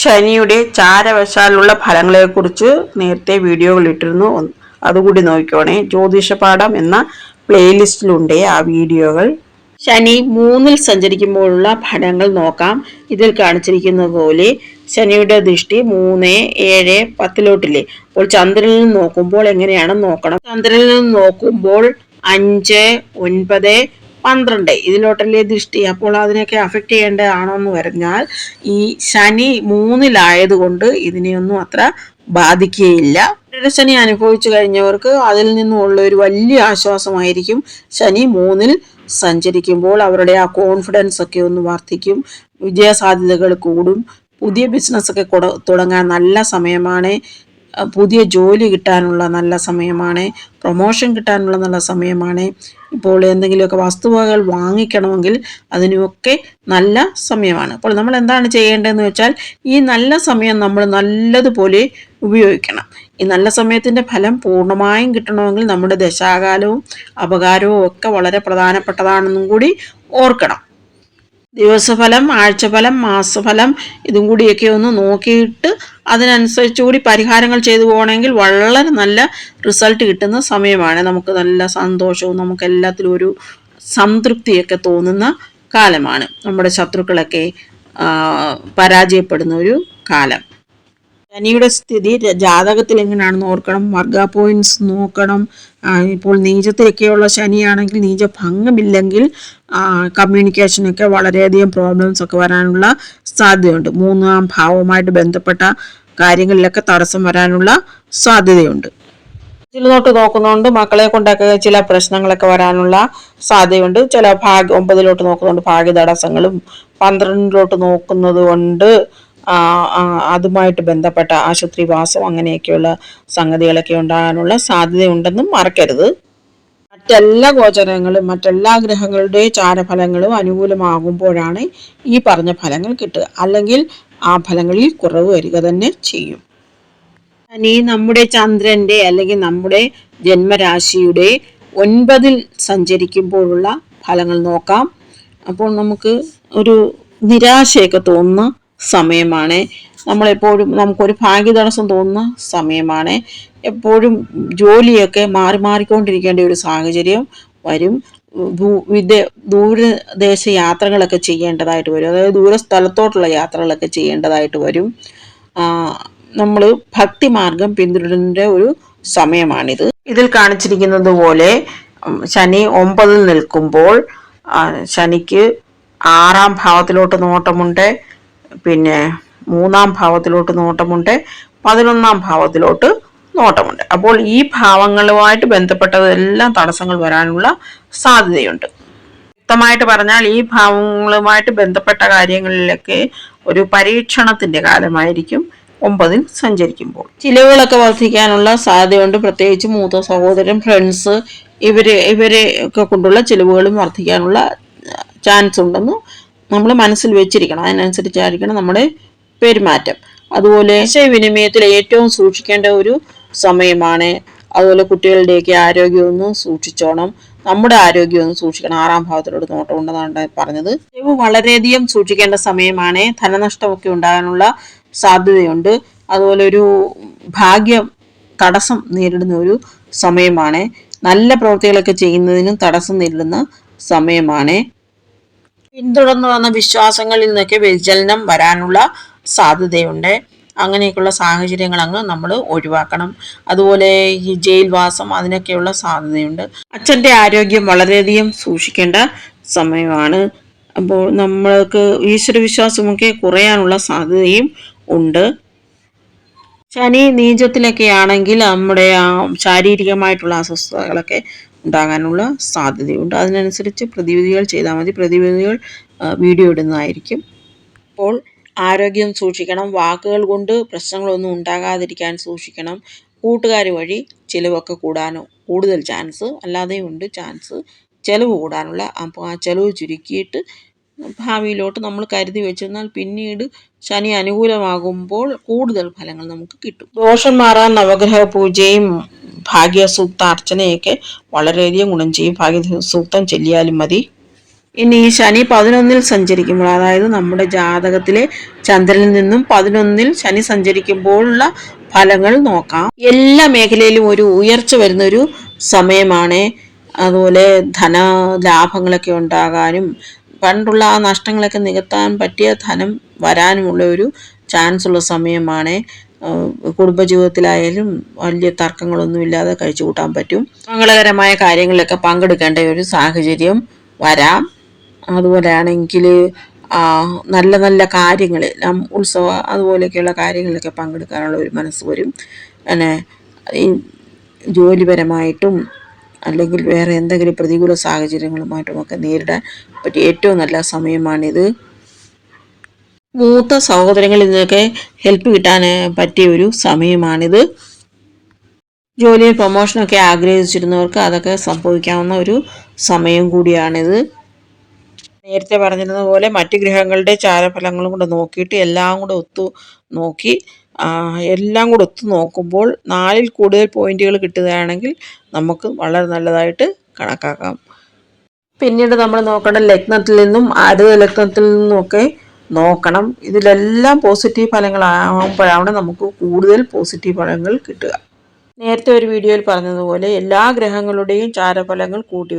ശനിയുടെ ചാരവശാലുള്ള ഫലങ്ങളെക്കുറിച്ച് നേരത്തെ വീഡിയോകൾ ഇട്ടിരുന്നു. അതുകൂടി നോക്കിക്കോണേ. ജ്യോതിഷപാഠം എന്ന പ്ലേലിസ്റ്റിലുണ്ട് ആ വീഡിയോകൾ. ശനി മൂന്നിൽ സഞ്ചരിക്കുമ്പോഴുള്ള ഫലങ്ങൾ നോക്കാം. ഇതിൽ കാണിച്ചിരിക്കുന്നത് പോലെ ശനിയുടെ ദൃഷ്ടി മൂന്ന് ഏഴ് പത്തിലോട്ടില്ലേ? അപ്പോൾ ചന്ദ്രനിൽ നിന്ന് നോക്കുമ്പോൾ എങ്ങനെയാണ് നോക്കണം? ചന്ദ്രനിൽ നിന്ന് നോക്കുമ്പോൾ അഞ്ച് ഒൻപത് പന്ത്രണ്ട്. ഇതിലോട്ടല്ലേ ദൃഷ്ടി. അപ്പോൾ അതിനെയൊക്കെ അഫക്റ്റ് ചെയ്യേണ്ടതാണോ എന്ന് പറഞ്ഞാൽ ഈ ശനി മൂന്നിലായതുകൊണ്ട് ഇതിനെയൊന്നും അത്ര ബാധിക്കുകയില്ല. ശനി അനുഭവിച്ചു കഴിഞ്ഞവർക്ക് അതിൽ നിന്നുമുള്ള ഒരു വലിയ ആശ്വാസമായിരിക്കും ശനി മൂന്നിൽ സഞ്ചരിക്കുമ്പോൾ അവരുടെ ആ കോൺഫിഡൻസ് ഒക്കെ ഒന്ന് വർദ്ധിക്കും. വിജയസാധ്യതകൾ കൂടും. പുതിയ ബിസിനസ് ഒക്കെ തുടങ്ങാൻ നല്ല സമയമാണ്. പുതിയ ജോലി കിട്ടാനുള്ള നല്ല സമയമാണ് പ്രൊമോഷൻ കിട്ടാനുള്ള നല്ല സമയമാണ്. ഇപ്പോൾ എന്തെങ്കിലുമൊക്കെ വസ്തുവകകൾ വാങ്ങിക്കണമെങ്കിൽ അതിനുമൊക്കെ നല്ല സമയമാണ്. അപ്പോൾ നമ്മൾ എന്താണ് ചെയ്യേണ്ടതെന്ന് വെച്ചാൽ ഈ നല്ല സമയം നമ്മൾ നല്ലതുപോലെ ഉപയോഗിക്കണം. ഈ നല്ല സമയത്തിന്റെ ഫലം പൂർണമായും കിട്ടണമെങ്കിൽ നമ്മുടെ ദശാകാലവും അപകാരവും ഒക്കെ വളരെ പ്രധാനപ്പെട്ടതാണെന്നും കൂടി ഓർക്കണം. ദിവസഫലം ആഴ്ചഫലം മാസഫലം ഇതും കൂടിയൊക്കെ ഒന്ന് നോക്കിയിട്ട് അതിനനുസരിച്ച് കൂടി പരിഹാരങ്ങൾ ചെയ്തു പോകണമെങ്കിൽ വളരെ നല്ല റിസൾട്ട് കിട്ടുന്ന സമയമാണ്. നമുക്ക് നല്ല സന്തോഷവും നമുക്ക് എല്ലാത്തിലും ഒരു സംതൃപ്തിയൊക്കെ തോന്നുന്ന കാലമാണ്. നമ്മുടെ ശത്രുക്കളൊക്കെ പരാജയപ്പെടുന്ന ഒരു കാലം. ശനിയുടെ സ്ഥിതി ജാതകത്തിൽ എങ്ങനെയാണെന്ന് ഓർക്കണം. വർഗ പോയിന്റ്സ് നോക്കണം. ഇപ്പോൾ നീചത്തിലൊക്കെയുള്ള ശനിയാണെങ്കിൽ നീച ഭംഗമില്ലെങ്കിൽ കമ്മ്യൂണിക്കേഷനൊക്കെ വളരെയധികം പ്രോബ്ലംസ് ഒക്കെ വരാനുള്ള സാധ്യതയുണ്ട്. മൂന്നാം ഭാവവുമായിട്ട് ബന്ധപ്പെട്ട കാര്യങ്ങളിലൊക്കെ തടസ്സം വരാനുള്ള സാധ്യതയുണ്ട്. ഇതിലോട്ട് നോക്കുന്നതുകൊണ്ട് മക്കളെ കൊണ്ടൊക്കെ ചില പ്രശ്നങ്ങളൊക്കെ വരാനുള്ള സാധ്യതയുണ്ട്. ചില ഭാഗ്യ ഒമ്പതിലോട്ട് നോക്കുന്നതുകൊണ്ട് ഭാഗ്യ തടസ്സങ്ങളും പന്ത്രണ്ടിലോട്ട് നോക്കുന്നത് കൊണ്ട് അതുമായിട്ട് ബന്ധപ്പെട്ട ആശുപത്രിവാസം അങ്ങനെയൊക്കെയുള്ള സംഗതികളൊക്കെ ഉണ്ടാകാനുള്ള സാധ്യതയുണ്ടെന്നും മറക്കരുത്. മറ്റെല്ലാ ഗോചരങ്ങളും മറ്റെല്ലാ ഗ്രഹങ്ങളുടെ ചാരഫലങ്ങളും അനുകൂലമാകുമ്പോഴാണ് ഈ പറഞ്ഞ ഫലങ്ങൾ കിട്ടുക. അല്ലെങ്കിൽ ആ ഫലങ്ങളിൽ കുറവ് വരിക തന്നെ ചെയ്യും. ഇനി നമ്മുടെ ചന്ദ്രന്റെ അല്ലെങ്കിൽ നമ്മുടെ ജന്മരാശിയുടെ ഒൻപതിൽ സഞ്ചരിക്കുമ്പോഴുള്ള ഫലങ്ങൾ നോക്കാം. അപ്പോൾ നമുക്ക് ഒരു നിരാശയൊക്കെ തോന്നുന്ന സമയമാണ്. നമ്മളെപ്പോഴും നമുക്കൊരു ഭാഗ്യതടസ്സം തോന്നുന്ന സമയമാണ്. എപ്പോഴും ജോലിയൊക്കെ മാറി മാറിക്കൊണ്ടിരിക്കേണ്ട ഒരു സാഹചര്യം വരും. ഭൂ ദൂരദേശ യാത്രകളൊക്കെ ചെയ്യേണ്ടതായിട്ട് വരും. അതായത് ദൂര സ്ഥലത്തോട്ടുള്ള യാത്രകളൊക്കെ ചെയ്യേണ്ടതായിട്ട് വരും. നമ്മൾ ഭക്തിമാർഗം പിന്തുടരേണ്ട ഒരു സമയമാണിത്. ഇതിൽ കാണിച്ചിരിക്കുന്നത് പോലെ ശനി ഒമ്പതിൽ നിൽക്കുമ്പോൾ ശനിക്ക് ആറാം ഭാവത്തിലോട്ട് നോട്ടമുണ്ട്. പിന്നെ മൂന്നാം ഭാവത്തിലോട്ട് നോട്ടമുണ്ട് പതിനൊന്നാം ഭാവത്തിലോട്ട് നോട്ടമുണ്ട്. അപ്പോൾ ഈ ഭാവങ്ങളുമായിട്ട് ബന്ധപ്പെട്ടതെല്ലാം തടസ്സങ്ങൾ വരാനുള്ള സാധ്യതയുണ്ട്. വ്യക്തമായിട്ട് പറഞ്ഞാൽ ഈ ഭാവങ്ങളുമായിട്ട് ബന്ധപ്പെട്ട കാര്യങ്ങളിലൊക്കെ ഒരു പരീക്ഷണത്തിന്റെ കാലമായിരിക്കും ഒമ്പതിൽ സഞ്ചരിക്കുമ്പോൾ. ചിലവുകളൊക്കെ വർദ്ധിക്കാനുള്ള സാധ്യതയുണ്ട്. പ്രത്യേകിച്ച് മൂത്ത സഹോദരൻ ഫ്രണ്ട്സ് ഇവർ ഇവരെ ഒക്കെ കൊണ്ടുള്ള ചിലവുകളും വർദ്ധിക്കാനുള്ള ചാൻസ് ഉണ്ടെന്ന് നമ്മൾ മനസ്സിൽ വെച്ചിരിക്കണം. അതിനനുസരിച്ചായിരിക്കണം നമ്മുടെ പെരുമാറ്റം. അതുപോലെ വിനിമയത്തിൽ ഏറ്റവും സൂക്ഷിക്കേണ്ട ഒരു സമയമാണ്. അതുപോലെ കുട്ടികളുടെയൊക്കെ ആരോഗ്യമൊന്നും സൂക്ഷിച്ചോണം. നമ്മുടെ ആരോഗ്യം ഒന്ന് സൂക്ഷിക്കണം. ആറാം ഭാവത്തിലോട് നോട്ടം ഉണ്ടെന്നാണ് പറഞ്ഞത്. ഇത് വളരെയധികം സൂക്ഷിക്കേണ്ട സമയമാണ്. ധനനഷ്ടമൊക്കെ ഉണ്ടാകാനുള്ള സാധ്യതയുണ്ട്. അതുപോലെ ഒരു ഭാഗ്യം തടസ്സം നേരിടുന്ന ഒരു സമയമാണ്. നല്ല പ്രവൃത്തികളൊക്കെ ചെയ്യുന്നതിനും തടസ്സം നേരിടുന്ന സമയമാണ്. പിന്തുടർന്നു വന്ന വിശ്വാസങ്ങളിൽ നിന്നൊക്കെ വ്യതിചലനം വരാനുള്ള സാധ്യതയുണ്ട്. അങ്ങനെയൊക്കെയുള്ള സാഹചര്യങ്ങൾ അങ്ങ് നമ്മൾ ഒഴിവാക്കണം. അതുപോലെ ഈ ജയിൽവാസം അതിനൊക്കെയുള്ള സാധ്യതയുണ്ട്. അച്ഛന്റെ ആരോഗ്യം വളരെയധികം സൂക്ഷിക്കേണ്ട സമയമാണ്. അപ്പോൾ നമ്മൾക്ക് ഈശ്വരവിശ്വാസമൊക്കെ കുറയാനുള്ള സാധ്യതയും ഉണ്ട്. ശനി നീചത്തിലൊക്കെ ആണെങ്കിൽ നമ്മുടെ ആ ശാരീരികമായിട്ടുള്ള അസ്വസ്ഥതകളൊക്കെ ഉണ്ടാകാനുള്ള സാധ്യതയുണ്ട്. അതിനനുസരിച്ച് പ്രതിവിധികൾ ചെയ്താൽ മതി. പ്രതിവിധികൾ വീഡിയോ ഇടുന്നതായിരിക്കും. അപ്പോൾ ആരോഗ്യം സൂക്ഷിക്കണം. വാക്കുകൾ കൊണ്ട് പ്രശ്നങ്ങളൊന്നും ഉണ്ടാകാതിരിക്കാൻ സൂക്ഷിക്കണം. കൂട്ടുകാർ വഴി ചിലവൊക്കെ കൂടാനോ കൂടുതൽ ചാൻസ് അല്ലാതെയും ഉണ്ട്. ചാൻസ് ചിലവ് കൂടാനുള്ള അപ്പോൾ ആ ചിലവ് ചുരുക്കിയിട്ട് ഭാവിയിലോട്ട് നമ്മൾ കരുതി വെച്ചിരുന്നാൽ പിന്നീട് ശനി അനുകൂലമാകുമ്പോൾ കൂടുതൽ ഫലങ്ങൾ നമുക്ക് കിട്ടും. ദോഷം മാറാൻ നവഗ്രഹ പൂജയും ഭാഗ്യ സൂക്ത അർച്ചനയൊക്കെ വളരെയധികം ഗുണം ചെയ്യും. ഭാഗ്യ സൂക്തം ചൊല്ലിയാലും മതി. ഇനി ഈ ശനി പതിനൊന്നിൽ സഞ്ചരിക്കുമ്പോൾ അതായത് നമ്മുടെ ജാതകത്തിലെ ചന്ദ്രനിൽ നിന്നും പതിനൊന്നിൽ ശനി സഞ്ചരിക്കുമ്പോഴുള്ള ഫലങ്ങൾ നോക്കാം. എല്ലാ മേഖലയിലും ഒരു ഉയർച്ച വരുന്ന ഒരു സമയമാണ്. അതുപോലെ ധന ലാഭങ്ങളൊക്കെ ഉണ്ടാകാനും പണ്ടുള്ള ആ നഷ്ടങ്ങളൊക്കെ നികത്താൻ പറ്റിയ ധനം വരാനുമുള്ള ഒരു ചാൻസ് ഉള്ള സമയമാണ്. കുടുംബജീവിതത്തിലായാലും വലിയ തർക്കങ്ങളൊന്നുമില്ലാതെ കഴിച്ചു കൂട്ടാൻ പറ്റും. മംഗളകരമായ കാര്യങ്ങളിലൊക്കെ പങ്കെടുക്കേണ്ട ഒരു സാഹചര്യം വരാം. അതുപോലെയാണെങ്കിൽ നല്ല നല്ല കാര്യങ്ങൾ ഉത്സവ അതുപോലെയൊക്കെയുള്ള കാര്യങ്ങളിലൊക്കെ പങ്കെടുക്കാനുള്ള ഒരു മനസ്സ് വരും. പിന്നെ ജോലിപരമായിട്ടും അല്ലെങ്കിൽ വേറെ എന്തെങ്കിലും പ്രതികൂല സാഹചര്യങ്ങളുമായിട്ടുമൊക്കെ നേരിടാൻ പറ്റിയ ഏറ്റവും നല്ല സമയമാണിത്. മൂത്ത സഹോദരങ്ങളിൽ നിന്നൊക്കെ ഹെൽപ്പ് കിട്ടാൻ പറ്റിയ ഒരു സമയമാണിത്. ജോലിയിൽ പ്രൊമോഷനൊക്കെ ആഗ്രഹിച്ചിരുന്നവർക്ക് അതൊക്കെ സംഭവിക്കാവുന്ന ഒരു സമയം കൂടിയാണിത്. നേരത്തെ പറഞ്ഞിരുന്ന പോലെ മറ്റ് ഗ്രഹങ്ങളുടെ ചാരഫലങ്ങളും കൂടെ നോക്കിയിട്ട് എല്ലാം കൂടെ ഒത്തു നോക്കി എല്ലാം കൂടെ ഒത്തു നോക്കുമ്പോൾ നാലിൽ കൂടുതൽ പോയിന്റുകൾ കിട്ടുകയാണെങ്കിൽ നമുക്ക് വളരെ നല്ലതായിട്ട് കണക്കാക്കാം. പിന്നീട് നമ്മൾ നോക്കേണ്ട ലഗ്നത്തിൽ നിന്നും അടുത്ത ലഗ്നത്തിൽ നിന്നുമൊക്കെ നോക്കണം. ഇതിലെല്ലാം പോസിറ്റീവ് ഫലങ്ങളാകുമ്പോഴാണ് നമുക്ക് കൂടുതൽ പോസിറ്റീവ് ഫലങ്ങൾ കിട്ടുക. നേരത്തെ ഒരു വീഡിയോയിൽ പറഞ്ഞതുപോലെ എല്ലാ ഗ്രഹങ്ങളുടെയും ചാരഫലങ്ങൾ കൂട്ടി